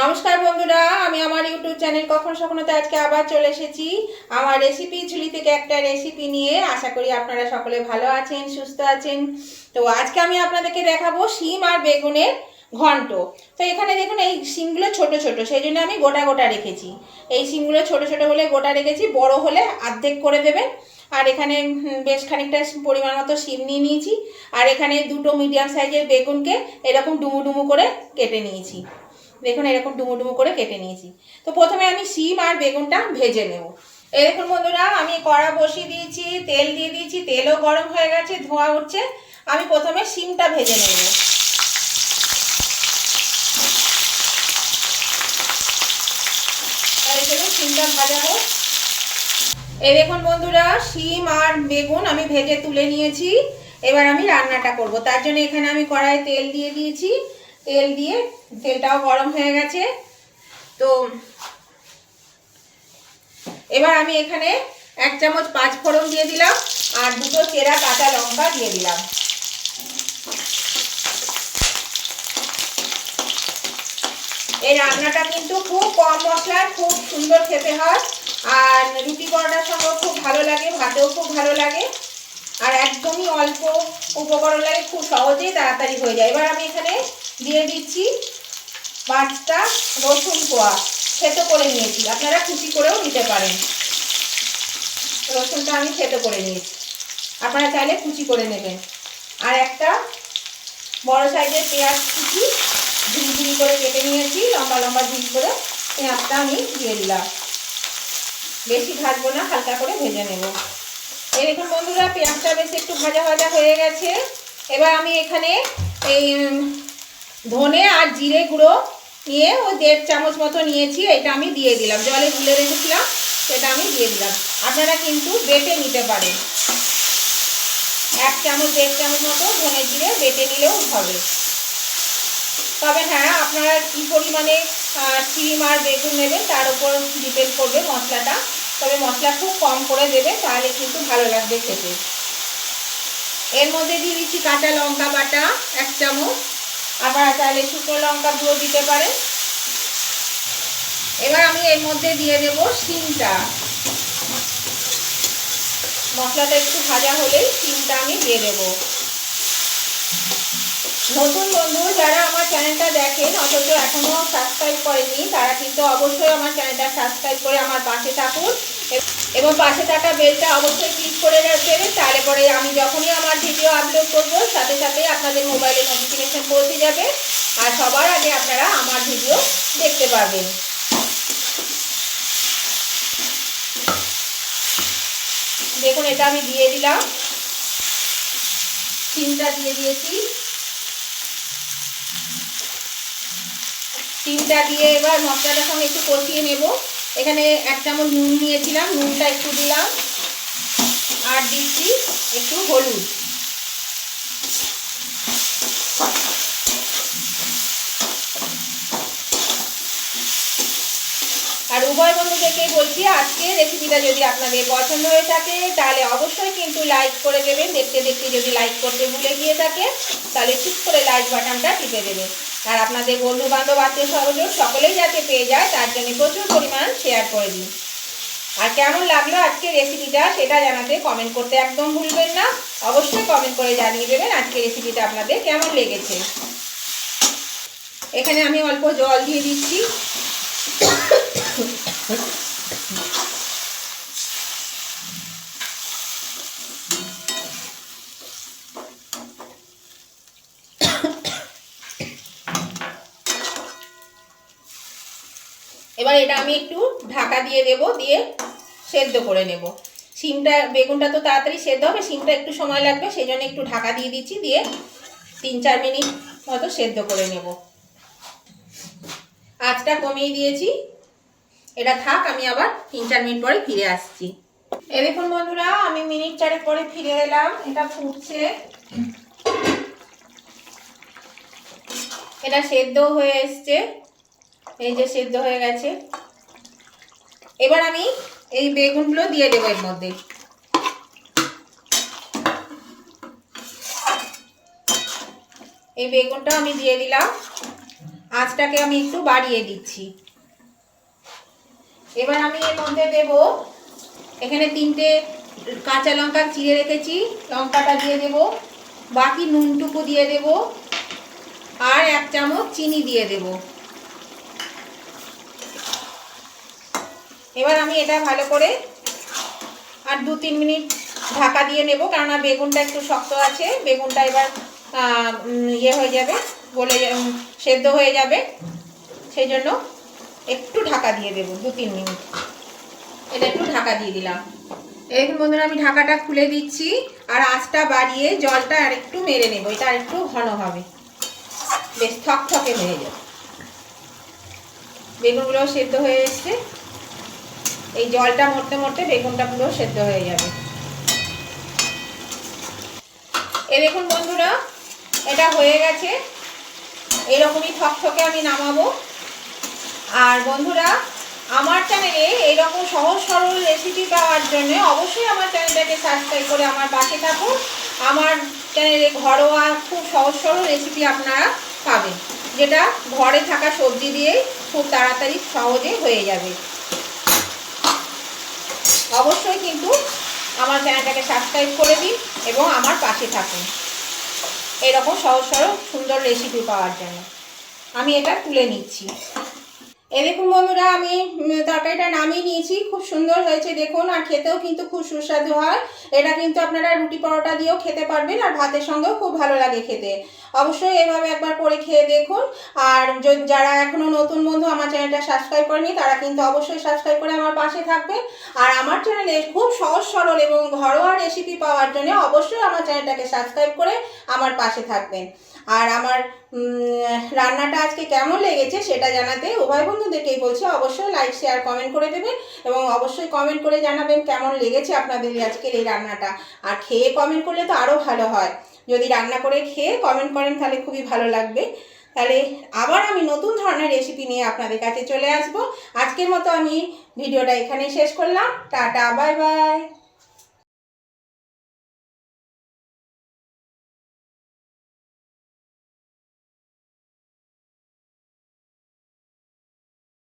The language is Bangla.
নমস্কার বন্ধুরা, আমি আমার ইউটিউব চ্যানেল কখন সখনতে আজকে আবার চলে এসেছি। আমার রেসিপি ঝুলি থেকে একটা রেসিপি নিয়ে, আশা করি আপনারা সকলে ভালো আছেন, সুস্থ আছেন। তো আজকে আমি আপনাদেরকে দেখাবো শিম আর বেগুনের ঘন্ট। তো এখানে দেখুন, এই শিমগুলো ছোট ছোট, সেই জন্য আমি গোটা গোটা রেখেছি। এই শিমগুলো ছোট ছোট হলে গোটা রেখেছি, বড় হলে অর্ধেক করে দেবেন। আর এখানে বেশ খানিকটা পরিমাণ মতো শিম নিয়ে নিয়েছি। আর এখানে দুটো মিডিয়াম সাইজের বেগুনকে এরকম ডুমু ডুমু করে কেটে নিয়েছি। দেখুন এরকম ডুমো ডুমু করে কেটে নিয়েছি। তো প্রথমে আমি শিম আর বেগুনটা ভেজে নেব। দেখুন বন্ধুরা, আমি কড়া বসিয়ে দিয়েছি, তেল দিয়ে দিয়েছি, তেলও গরম হয়ে গেছে, ধোঁয়া উঠছে। আমি প্রথমে শিমটা ভেজে নেব। শিমটা ভাজা হোক। এই দেখুন বন্ধুরা, শিম আর বেগুন আমি ভেজে তুলে নিয়েছি। এবার আমি রান্নাটা করব। তার জন্য এখানে আমি কড়াই তেল দিয়ে দিয়েছি। তেল দিয়ে, তেলটাও গরম হয়ে গেছে। তো এবার আমি এখানে এক চামচ পাঁচ ফোড়ন দিয়ে দিলাম আর দুটো চেরা কাঁচা লঙ্কা দিয়ে দিলাম। এই রান্নাটা কিন্তু খুব কম মশলায় খুব সুন্দর খেতে হয় আর রুটি পরোটার সঙ্গেও খুব ভালো লাগে, ভাতেও খুব ভালো লাগে। আর একদমই অল্প উপকরণ লাগে, খুব সহজেই তাড়াতাড়ি হয়ে যায়। এবার আমি এখানে দিয়ে দিচ্ছি পাঁচটা রসুন কোয়া, থেতো করে নিয়েছি। আপনারা কুচি করেও নিতে পারেন। রসুনটা আমি থেতো করে নিয়েছি। আপনারা চাইলে কুচি করে নেবেন। আর একটা বড় সাইজের পেঁয়াজ কুচি ঝুড়ি করে কেটে নিয়েছি, লম্বা লম্বা ঝুড়ি করে পেঁয়াজটা আমি দিয়ে দিলাম। বেশি ভাজবো না, হালকা করে ভেজে নেব। এই দেখুন বন্ধুরা, পেঁয়াজটা বেশ একটু ভাজা ভাজা হয়ে গেছে। এবার আমি এখানে এই ধনে আর জিরে গুঁড়ো নিয়ে ওই দেড় চামচ মতো নিয়েছি, এটা আমি দিয়ে দিলাম। জলে গুলে রেখেছিলাম, সেটা আমি দিয়ে দিলাম। আপনারা কিন্তু বেটে নিতে পারেন। এক চামচ, দেড় চামচ মতো ধনে জিরে বেটে নিলেও হবে। তবে হ্যাঁ আপনারা কী পরিমাণে শিম আর বেগুন নেবেন, তার উপর ডিপেন্ড করবে মশলাটা। তবে মশলা খুব কম করে দেবে, তাহলে কিন্তু ভালো লাগবে খেতে। এর মধ্যে দিয়ে দিচ্ছি কাঁচা লঙ্কা বাটা, এক চামচ। আপনারা চাইলে শুকনো লঙ্কা গুঁড়ো দিতে পারেন। এবার আমি এর মধ্যে দিয়ে দেব শিমটা। মশলাটা একটু ভাজা হলেই শিমটা আমি দিয়ে দেবো। নতুন বন্ধু, যারা আমার চ্যানেলটা দেখেন, অথচ এখনও সাবস্ক্রাইব করেনি তারা কিন্তু অবশ্যই আমার চ্যানেলটা সাবস্ক্রাইব করে আমার পাশে থাকুন। এবং পাশে থাকা বেলটা অবশ্যই ক্লিক করে দেবেন তাহলে পরে আমি যখনই আমার ভিডিও আপলোড করব, সাথে সাথে আপনাদের মোবাইলে নোটিফিকেশন পৌঁছে যাবে আর সবার আগে আপনারা আমার ভিডিও দেখতে পাবেন দেখুন, এটা আমি দিয়ে দিলাম। সিমটা দিয়ে দিয়েছি। ডিমটা দিয়ে এবার মশলাটার সঙ্গে একটু কষিয়ে নেব। এখানে এক চামচ নুন নিয়েছিলাম, নুনটা একটু দিলাম। আর দিচ্ছি একটু হলুদ। আর উভয় বন্ধু বন্ধুদেরকে বলছি আজকে রেসিপিটা যদি আপনাদের পছন্দ হয়ে থাকে, তাহলে অবশ্যই কিন্তু লাইক করে দেবেন। দেখতে দেখতে যদি লাইক করতে ভুলে গিয়ে থাকে, তাহলে ঠিক করে লাইক বাটনটা টিপে দেবেন। আর আপনাদের বন্ধু বান্ধব আত্মীয় সহযোগ সকলেই যাতে পেয়ে যায়, তার জন্য প্রচুর পরিমাণ শেয়ার করে দিন। আর কেমন লাগল আজকে রেসিপিটা সেটা জানাতে কমেন্ট করতে একদম ভুলবেন না। অবশ্যই কমেন্ট করে জানিয়ে দেবেন আজকে রেসিপিটা আপনাদের কেমন লেগেছে। এখানে আমি অল্প জল দিয়ে দিচ্ছি। এবার এটা আমি একটু ঢাকা দিয়ে দেব, দিয়ে সেদ্ধ করে নেব। সিমটা বেগুনটা তো তাড়াতাড়ি সেদ্ধ হবে সিমটা একটু সময় লাগবে সেই জন্য একটু ঢাকা দিয়ে দিচ্ছি, দিয়ে তিন চার মিনিট মতো সেদ্ধ করে নেব। আঁচটা কমিয়ে দিয়েছি। এটা থাক, আমি আবার তিন চার মিনিট পরে ফিরে আসছি। এ দেখুন বন্ধুরা, আমি মিনিট চারেক পরে ফিরে এলাম, এটা ফুটছে। এটা সেদ্ধ হয়ে এসছে। এই যে সেদ্ধ হয়ে গেছে। এবার আমি এই বেগুনগুলো দিয়ে দেবো এর মধ্যে। এই বেগুনটা আমি দিয়ে দিলাম। আঁচটাকে আমি একটু বাড়িয়ে দিচ্ছি। এবার আমি এর মধ্যে দেব, এখানে তিনটে কাঁচা লঙ্কা চিড়ে রেখেছি, লঙ্কাটা দিয়ে দেব, বাকি নুনটুকু দিয়ে দেব, আর এক চামচ চিনি দিয়ে দেব। এবার আমি এটা ভালো করে আর দু তিন মিনিট ঢাকা দিয়ে নেব কেননা বেগুনটা একটু শক্ত আছে বেগুনটা এবার ইয়ে হয়ে যাবে উম, সেদ্ধ হয়ে যাবে। সেই জন্য একটু ঢাকা দিয়ে দেবো দু তিন মিনিট। এটা একটু ঢাকা দিয়ে দিলাম। এরকম বন্ধুরা আমি ঢাকাটা খুলে দিচ্ছি আর আঁচটা বাড়িয়ে জলটা আর একটু মেরে নেব এটা আর একটু ঘন হবে। বেশ থকথকে হয়ে যাবে। বেগুনগুলো সেদ্ধ হয়ে এসছে। এই জলটা মরতে মরতে বেগুনটা পুরো সেদ্ধ হয়ে যাবে। এ দেখুন বন্ধুরা, এটা হয়ে গেছে। এরকমই থকথকে আমি নামাবো। আর বন্ধুরা, আমার চ্যানেলে এইরকম সহজ সরল রেসিপি পাওয়ার জন্য অবশ্যই আমার চ্যানেলটাকে সাবস্ক্রাইব করে আমার পাশে থাকুন। আমার চ্যানেলে ঘরোয়া খুব সহজ সরল রেসিপি আপনারা পাবেন, যেটা ঘরে থাকা সবজি দিয়েই খুব তাড়াতাড়ি সহজে হয়ে যাবে। অবশ্যই কিন্তু আমার চ্যানেলটাকে সাবস্ক্রাইব করে দিন এবং আমার পাশে থাকুন। এরকম সহজ সরল সুন্দর রেসিপি পাওয়ার জন্য। আমি এটা তুলে নিচ্ছি। এ দেখুন বন্ধুরা, আমি তরকারিটা নামিয়ে নিয়েছি। খুব সুন্দর হয়েছে দেখুন, আর খেতেও কিন্তু খুব সুস্বাদু হয়। এটা কিন্তু আপনারা রুটি পরোটা দিয়েও খেতে পারবেন, আর ভাতের সঙ্গেও খুব ভালো লাগে খেতে। অবশ্যই এভাবে একবার করে খেয়ে দেখুন। আর যারা এখনও নতুন বন্ধু, আমার চ্যানেলটা সাবস্ক্রাইব করেনি তারা কিন্তু অবশ্যই সাবস্ক্রাইব করে আমার পাশে থাকবেন। আর আমার চ্যানেলে খুব সহজ, সরল এবং ঘরোয়া রেসিপি পাওয়ার জন্য অবশ্যই আমার চ্যানেলটাকে সাবস্ক্রাইব করে আমার পাশে থাকবেন। আর আমার রান্নাটা আজকে কেমন লেগেছে সেটা জানাতে উভয় বন্ধুদেরকেই বলছি অবশ্যই লাইক শেয়ার কমেন্ট করে দেবেন এবং অবশ্যই কমেন্ট করে জানাবেন কেমন লেগেছে আপনাদের আজকের এই রান্নাটা। আর খেয়ে কমেন্ট করলে তো আরও ভালো হয়। যদি রান্না করে খেয়ে কমেন্ট করেন তাহলে খুবই ভালো লাগবে। তাহলে আবার আমি নতুন ধরনের রেসিপি নিয়ে আপনাদের কাছে চলে আসব। আজকের মতো আমি ভিডিওটা এখানেই শেষ করলাম। Tata bye bye